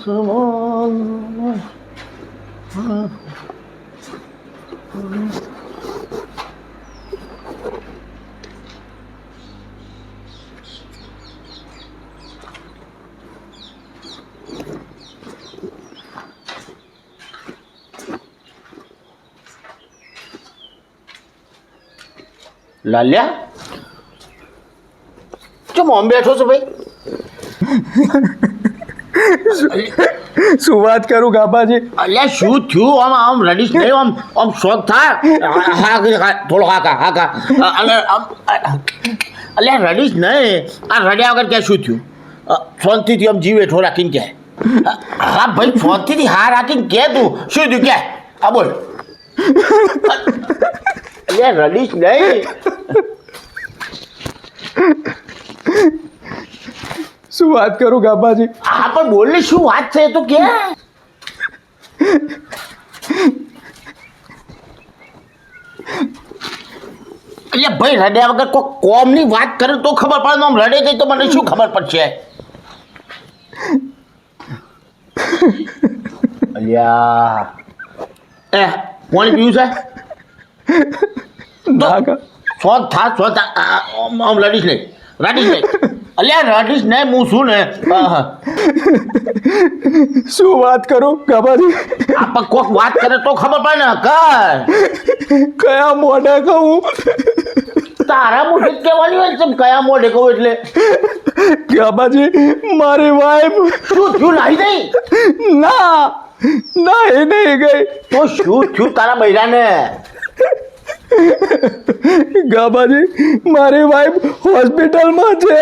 આસમાન લાલ્યા ચમ આમ બેઠો છો ભાઈ શું વાત કરું ગાબાજી અલ્યા શું થયું? આમ આમ રડીશ નહીં આમ આમ શોખ થાય? હા હા હા, થોડો હા કા હા કા. અને આમ અલ્યા રડીશ નહીં. આ રડ્યા વગર ક્યાં શું થયું? અ, શાંતિથી આમ જીવ હેઠો રાખીને કે હા ભાઈ શાંતિથી હા રાખીને કે તું? શું થયું કે હા બોલ. અલ્યા રડીશ નહીં. શું વાત કરું ગાબાજી? હા પણ બોલ ને શું વાત છે? તો કે. એટલે ભાઈ રડ્યા વગર કોઈ કોમની વાત કરે તો ખબર પડે આમ રડે ગઈ તો મને શું ખબર પડશે? અલ્યા. એ પાણી પીવું છે? ના કા શોધ થા થા. આમ રડીશ નહીં. રડીશ નહીં. અલ્યા રડીશ ને હું શું ને? શું વાત કરું? ખબર આપણે કોક વાત કરે તો ખબર પડે ને કર. કયા મોઢે કહું? તારા મોઢે કહેવાની હોય છે કયા મોઢે કહું એટલે? ગાબાજી મારી વાઈફ. શું થયું નાહી નહીં ના ના એ નહીં ગઈ. તો શું થયું તારા બૈરાને? ગાબાજી મારી વાઈફ હોસ્પિટલમાં છે.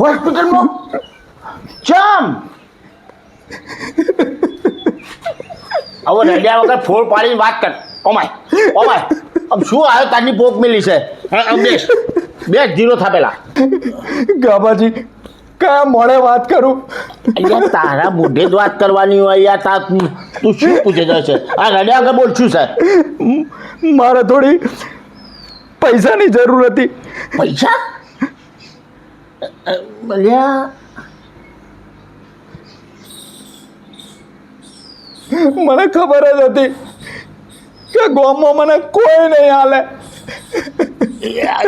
હોસ્પિટલમાં? ચમ? હવે રડ્યા વગર ફોડ પાડીને વાત કર. Oh my oh my. આમ શું આવ્યો તારની પોક મેલી છે? બેસ. બેસ જીરો થાપેલા. ગાબાજી કયા મોડે વાત કરું? અહીંયા તારા મોઢે જ વાત કરવાની હોય યાર તા તું શું પૂછે છે? આ રડ્યા વગર બોલ છું? છે મારે થોડી પૈસાની જરૂર હતી. પૈસા? અ, મને ખબર જ હતી કે ગામમાં મને કોઈ નહીં હાલે.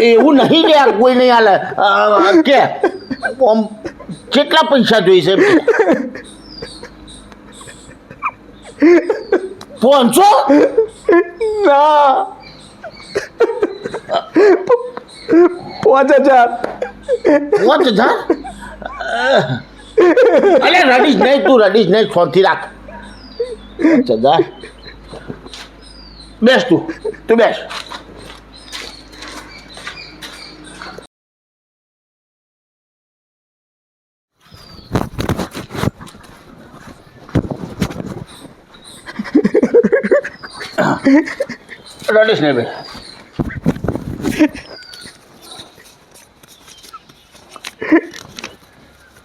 એવું નહીં કે કોઈ નહીં હાલે. કે આમ કેટલા પૈસા જોઈશે પહોંચો ના. પાંચ હજાર. પાંચ હજાર? અલે, રડીશ નહીં, તું રડીશ નહીં શાંતિ રાખ. પાંચ હજાર. બેસ તું તું બેસ. રડીશ નહીં ભાઈ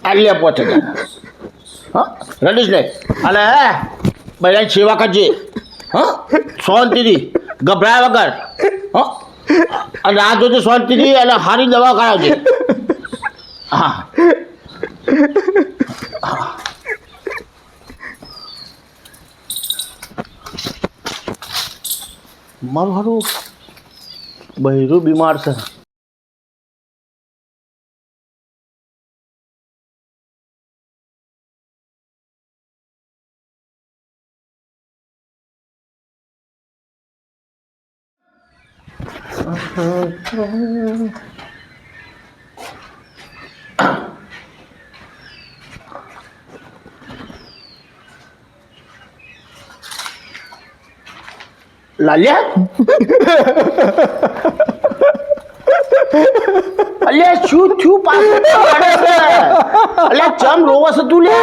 આલિયા પહોંચે હા, રડીશ નહીં અને હે, બધાની સેવા કરજે. હા શાંતિથી ગભરાયા વગર. હા, અને આ જોજે શાંતિથી અને સારી દવા કરાવજે. હા. મારું હારું બહેરું બીમાર છે. લાલ્યા અલે શું થયું પાછું અલે ચમ રોવસ તું લે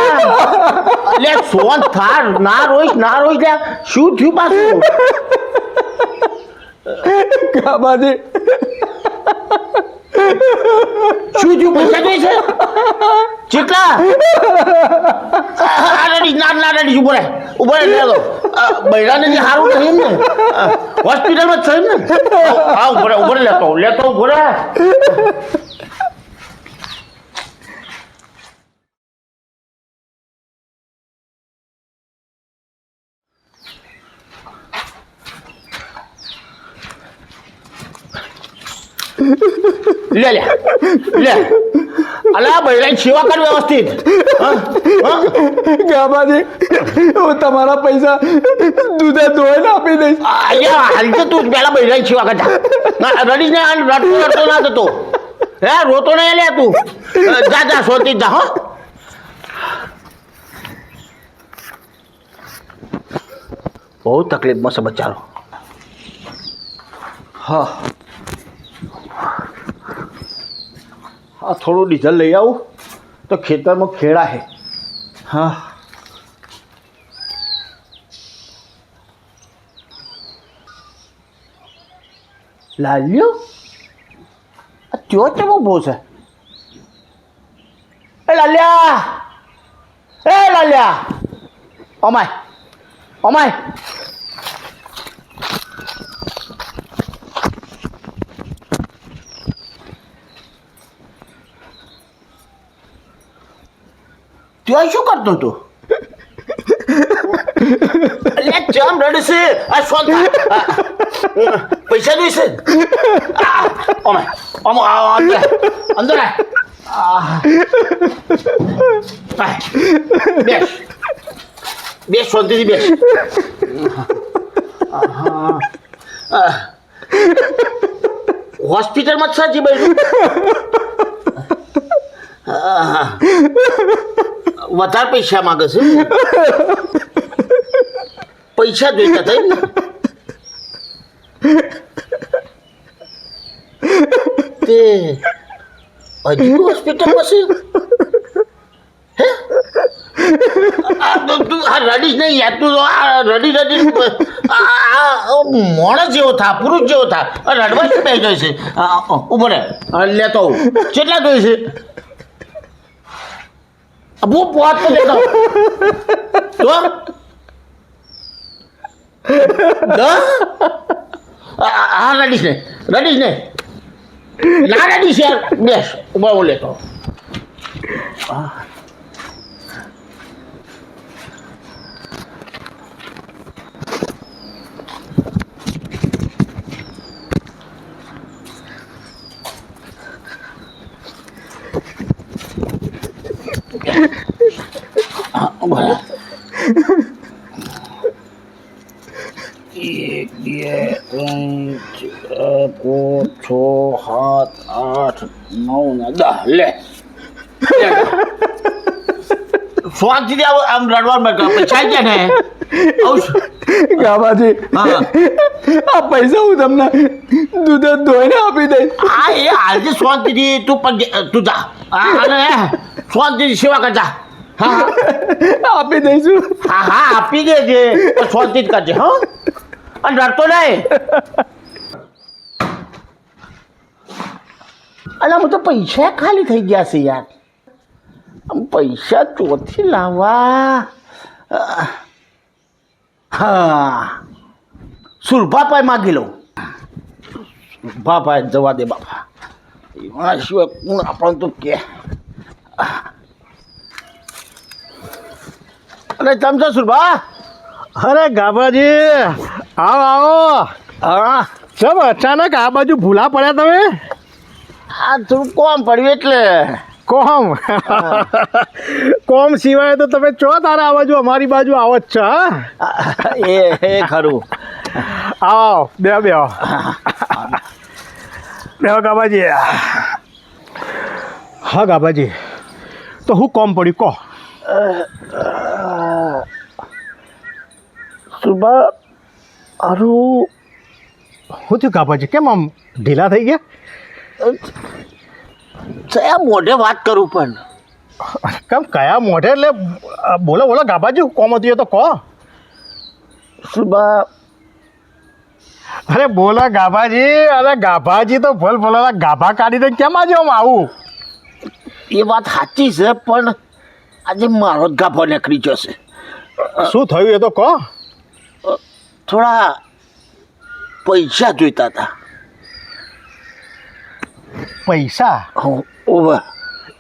અલે સોન થાર ના રોઈશ ના રોઈશ લે શું થયું પાછું કાબાજી શું થયું પૈસા જોઈ છે ચેટલા આ રેડી ના ના રેડી ઊભો રહે ઊભો રહે બૈરાને જે સારું થયું ને હોસ્પિટલમાં થયું ને હા ઊભો રે ઊભો લેતો લેતો ઊભો લે લે લે. અલા બૈરાઈ સેવા કર વ્યવસ્થિત? ગાબાજી હું? તમારા પૈસા દૂધે ધોઈને આપી દઈશ. અહીંયા હાલ તો તું પેલા બૈરાઈ સેવા કરતા. ના રડીશ ને રડતો રડતો ના થતો હે રોતો નહીં લે તું. જા જા સોતી જા હો. બહુ તકલીફમાં છે બચારો હા. હા થોડું ડીઝલ લઈ આવું. તો ખેતરમાં ખેડા હે. હા. લાલ્યો? આ ત્યો ચમ ઊભો છે? એ લાલ્યા! એ લાલ્યા! અમાય અમાય ત્યો શું કરતો હતો? ચમ રડશે આ શોખ પૈસા જોઈશે ઓમે, ઓમ અંદર. આ. બેસ. બેસ, શાંતિથી બેસ. હોસ્પિટલમાં જ સાચી ભાઈ વધારે પૈસા માગે છે? પૈસા જોઈતા થઈ ને? તે હજી હોસ્પિટલમાં છે? હે? આ રડીશ નહીં યાર તું આ રડી રડી માણસ જેવો થા, પુરુષ જેવો થા. રડવા જ બેસી છે. ઊભો રહે. લેતો કેટલા જોઈએ છે? તો દસ આ આ રડીશ ને રડીશ ને. ના રડીશ યાર બેસ ઊભા હું લેતો. હા, ઊભા રહે. એક બે ત્રણ પાંચ છ સાત આઠ નવ ને દસ. લે. શાંતિથી આમ કર. પૈસા ગયા ને. ગાબાજી હા. આ પૈસા હું તમને દૂધે ધોઈને આપી દઈશ. હા એ હાલથી શાંતિથી તું પણ તું જા. અને શાંતિથી સેવા કરજા. હા હા. આપી દઈશું. હા હા આપી દેજે. શાંતિ જ કરજે હા. અને રડતો નહીં. અલા, હું તો પૈસા ખાલી થઈ ગયા છે યાર. આમ પૈસા ચોથી લાવવા. હા. સુરભાપાએ માગી લઉં સુરભાપાએ જવા દે બાપા. એમાં સિવાય કોણ આપણને તો કે. અરે ચમચો સુરભા અરે ગાબાજી આવો આવો હા. ચમ અચાનક આ બાજુ ભૂલા પડ્યા તમે? આ થોડું કોમ પડ્યું એટલે? કોમ? કોમ સિવાય તો તમે ચો તારા આ બાજુ? અમારી બાજુ આવો જ છો હા? એ એ ખરું. આવો બે બે બે ગાબાજી હા ગાબાજી તો હું કોમ પડ્યું કહો સુરભા અરું હું થયું ગાબાજી કેમ આમ ઢીલા થઈ ગયા? કયા મોઢે વાત કરું પણ. કેમ કયા મોઢે? એટલે બોલો બોલો ગાબાજી કોમ હતું એ તો કહો. સુબા અરે બોલો ગાભાજી અરે ગાભાજી તો ભલ ભલો ગાભા કાઢી દે કેમ આજે આમ આવું? એ વાત સાચી છે પણ આજે મારો જ ગાભો નીકળી જશે. શું થયું એ તો કહો? થોડા પૈસા જોઈતા હતા. પૈસા? હું ઓવર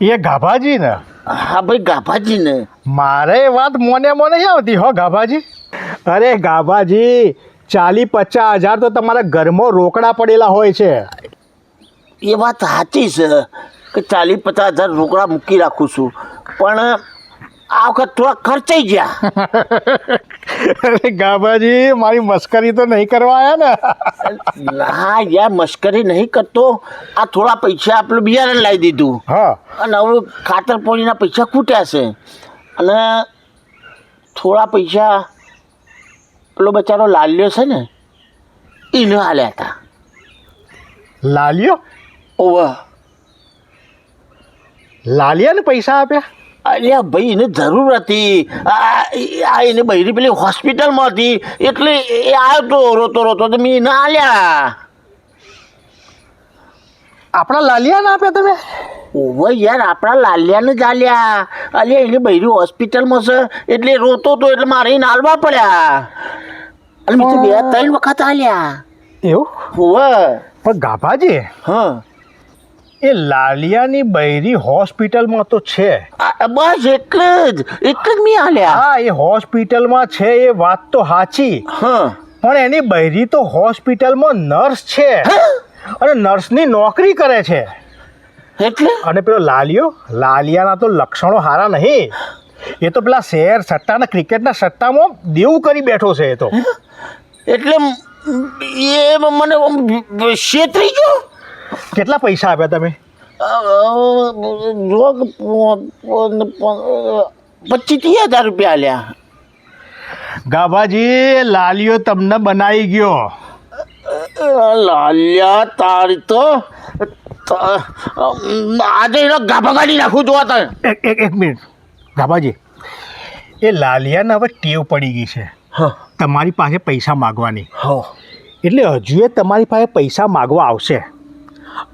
એ ગાભાજી ને હા ભાઈ ગાભાજીને. મારે એ વાત મોને મોને નહીં આવતી હો ગાભાજી? અરે ગાભાજી ચાલી પચાસ હજાર તો તમારા ઘરમાં રોકડા પડેલા હોય છે. એ વાત સાચી છે કે ચાલીસ પચાસ હજાર રોકડા મૂકી રાખું છું. પણ આ વખત થોડા ખર્ચાઈ ગયા. અરે ગાભાજી મારી મસ્કરી તો નહીં કરવા આવ્યા ને? ના યાર મશ્કરી નહીં કરતો. આ થોડા પૈસા આપણે બિયારણ લાવી દીધું. હા. અને હવે ખાતર પાણીના પૈસા ખૂટ્યા છે. અને થોડા પૈસા પેલો બચારો લાલ્યો છે ને એને હાલ્યા હતા. લાલિયો? ઓવા લાલિયાને પૈસા આપ્યા? અલ્યા ભાઈ એને જરૂર હતી. આ આ એને બૈરી પેલી હોસ્પિટલમાં હતી. એટલે એ આવ્યો તો રોતો રોતો તો મેં એને આલ્યા. આપણા લાલિયાને આપ્યા તમે? ઓવો યાર આપણા લાલિયાને જ આલ્યા. અલ્યા એને બૈરી હોસ્પિટલમાં છે એટલે રોતો તો એટલે મારે એને આલવા પડ્યા. અને મેં બે ત્રણ વખત આલ્યા. એવું? હોવે પણ ગાભાજી હા. એ લાલિયાની બૈરી હોસ્પિટલમાં તો છે. બસ એટલે જ એટલે જ મેં આલ્યા હા એ હોસ્પિટલમાં છે એ વાત તો સાચી હા. પણ એની બૈરી તો હોસ્પિટલમાં નર્સ છે. અને નર્સની નોકરી કરે છે. એટલે? અને પેલો લાલિયો લાલિયાના તો લક્ષણો સારા નહીં. એ તો પેલા શેર સટ્ટાના ક્રિકેટના સટ્ટામાં દેવું કરી બેઠો છે એ તો. એટલે એ મને છેતરી ગયો? કેટલા પૈસા આપ્યા તમે? રોગ પચીસ હજાર રૂપિયા આલ્યા. ગાભાજી લાલિયો તમને બનાવી ગયો. લાલિયા તારી તો આજે એનો ગાભા કાઢી નાખું જોવા તને. એક એક એક મિનિટ. ગાભાજી એ લાલિયાને હવે ટેવ પડી ગઈ છે. હા. તમારી પાસે પૈસા માગવાની. હા. એટલે હજુ એ તમારી પાસે પૈસા માગવા આવશે.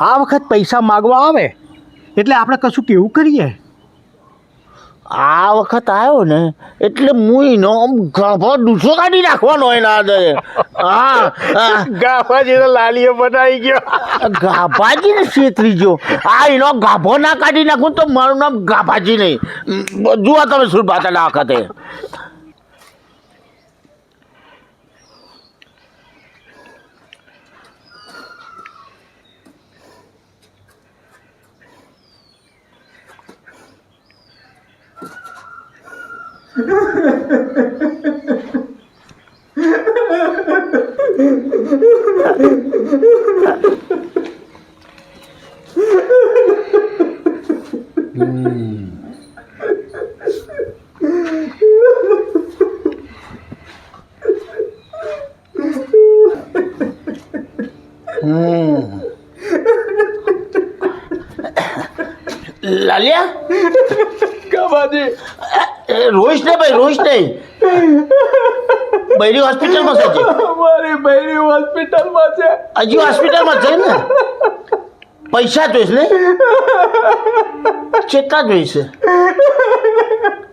આ વખત પૈસા માગવા આવે? એટલે આપણે કશું કેવું કરીએ? આ વખત આવ્યો ને એટલે હું એનો આમ ગાભો ડૂસો કાઢી નાખવાનો એના આદરે હા ગાભાજી ગાભાજીને લાલીએ બનાવી ગયો. ગાભાજી ને છેતરી ગયો. આ એનો ગાભો ના કાઢી નાખું તો મારું નામ ગાભાજી નહીં. જુઓ તમે શું વાત આ વખતે. લાલિયા ગાભાજી એ રોઈશ ને ભાઈ રોઈશ નહીં. બૈરી હોસ્પિટલમાં છે. મારી બૈરી હોસ્પિટલમાં છે. હજી હોસ્પિટલમાં છે ને? પૈસા જોઈશ ને કેટલા જોઈશે?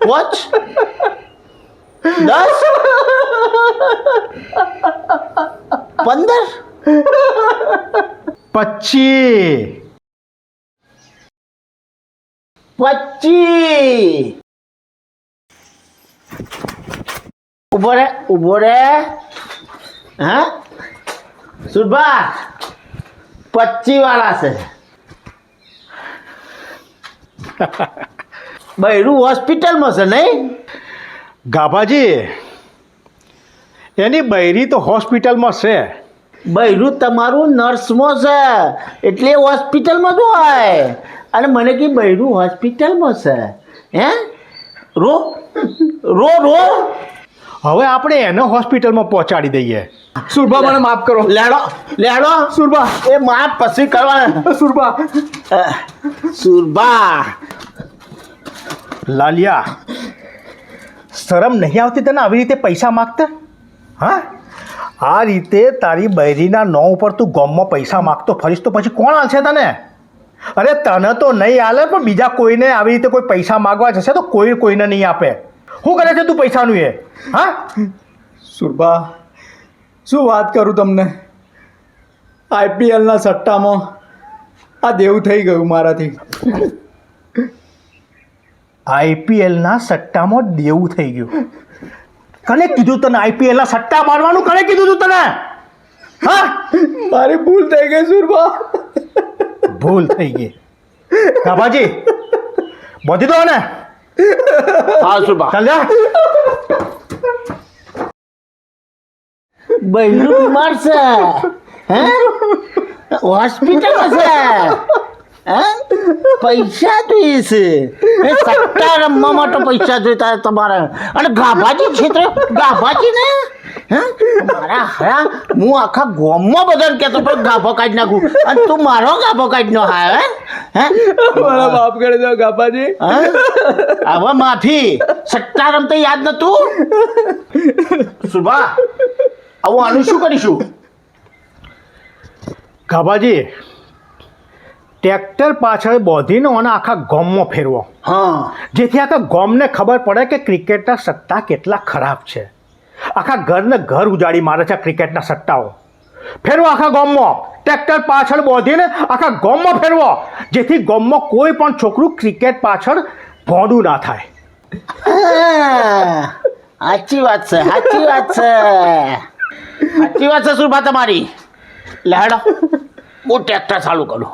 વોચ દસ? પંદર? પચી પચી ઊભો રે ઊભો રે. હા? સુરભા પચી વાળા છે બૈરું હોસ્પિટલમાં છે નહીં? ગાભાજી એની બૈરી તો હોસ્પિટલમાં છે. બૈરું તમારું નર્સમાં છે. એટલે હોસ્પિટલમાં જ હોય. અને મને કે બૈરું હોસ્પિટલમાં છે. હે? રો રો રો. હવે આપણે એને હોસ્પિટલમાં પહોંચાડી દઈએ. સુરભા મને માફ કરો. લેડો લેડો. સુરભા. એ માફ પછી કરવાના. સુરભા. સુરભા. લાલિયા શરમ નહીં આવતી તને આવી રીતે પૈસા માગતા? હા? આ રીતે તારી બૈરીના નો ઉપર તું ગોમમાં પૈસા માગતો ફરીશ તો પછી કોણ હાલશે તને? અરે તને તો નહીં હાલે પણ બીજા કોઈને આવી રીતે કોઈ પૈસા માગવા જશે તો કોઈ કોઈને નહીં આપે. શું કરે છે તું પૈસાનું એ? હા? સુરભા શું વાત કરું તમને? આઈપીએલના સટ્ટામાં આ દેવું થઈ ગયું મારાથી. આઈપીએલના સટ્ટામાં દેવું થઈ ગયું. કને કીધું તને આઈપીએલના સટ્ટા મારવાનું? કને કીધું તું તને? હા? મારી ભૂલ થઈ ગઈ સુરભા. ભૂલ થઈ ગઈ. બાબાજી બધી દો ને હા સુભા ચાલ જા બહેનું બીમાર છે. હે? હોસ્પિટલ છે. હે? પૈસા જોઈએ છે. એ સટ્ટા રમવા માટે પૈસા જોઈતા તમારે. અને ગાભાજી ક્ષેત્ર ગાભાજી ને મારા હરા હું આખા ગોમમાં બધાને કહેતો પણ ગાભો કાઢી નાખું. અને તું મારો ગાભો કાઢી નો હા હે? મારા બાપ કરે કરી ગાભાજી. હવે માફી. સટ્ટા રમતા યાદ નતું સુભા આવું આનું શું કરીશું? ગાભાજી ટ્રેક્ટર પાછળ બોધીનો અને આખા ગોમમાં ફેરવો. હા. જેથી આખા ગોમને ખબર પડે કે ક્રિકેટના સત્તા કેટલા ખરાબ છે. આખા ઘરને ઘર ઉજાડી મારે છે ક્રિકેટના સટ્ટાઓ. ફેરવો આખા ગામમાં. ટ્રેક્ટર પાછળ બોધીને આખા ગામમાં ફેરવો. જેથી ગામમાં કોઈ પણ છોકરું ક્રિકેટ પાછળ ભોંડું ના થાય. સાચી વાત છે, સાચી વાત છે. સાચી વાત છે, સુરભા તમારી. લહેડો હું ટ્રેક્ટર ચાલુ કરું.